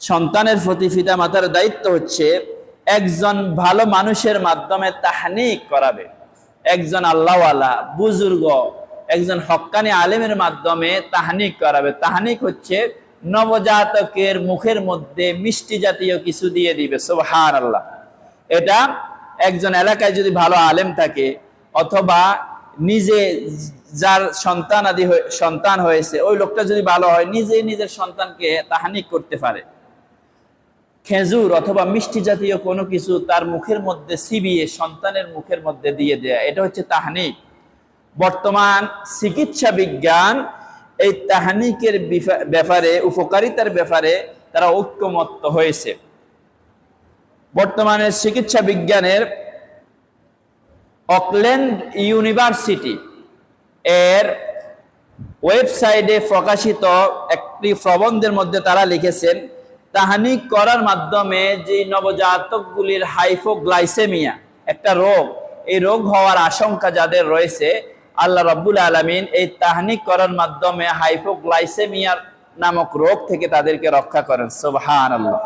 সন্তানের প্রতি পিতা মাতার দায়িত্ব হচ্ছে একজন ভালো মানুষের মাধ্যমে তাহানিক করাবে। একজন আল্লাহওয়ালা, বুজুর্গ, একজন হক্কানি আলেমের মাধ্যমে তাহানিক করাবে। তাহানিক হচ্ছে নবজাতকের মুখের মধ্যে মিষ্টি জাতীয় কিছু দিয়ে দিবে সোহার আল্লাহ এটা একজন এলাকায় যদি ভালো আলেম থাকে, অথবা নিজে যার সন্তান আদি সন্তান হয়েছে, ওই লোকটা যদি ভালো হয় নিজে নিজের সন্তানকে তাহানিক করতে পারে। খেজুর অথবা মিষ্টি জাতীয় কোনো কিছু তার মুখের মধ্যে সিবিয়ে সন্তানের মুখের মধ্যে দিয়ে দেয়া। এটা হচ্ছে তাহানিক। বর্তমান চিকিৎসা বিজ্ঞান এই তাহানিকের ব্যাপারে, উপকারিতার ব্যাপারে তারা ঐক্যমত্য হয়েছে। বর্তমানে চিকিৎসা বিজ্ঞানের অকল্যান্ড ইউনিভার্সিটি এর ওয়েবসাইটে প্রকাশিত একটি প্রবন্ধের মধ্যে তারা লিখেছেন তাহানিক করার মাধ্যমে যে নবজাতকগুলির হাইফোগ্লাইসেমিয়া একটা রোগ, এই রোগ হওয়ার আশঙ্কা যাদের রয়েছে, আল্লাহ রব্বুল আলমিন এই তাহানিক করার মাধ্যমে হাইফোগ্লাইসেমিয়ার নামক রোগ থেকে তাদেরকে রক্ষা করেন। সোবহান আল্লাহ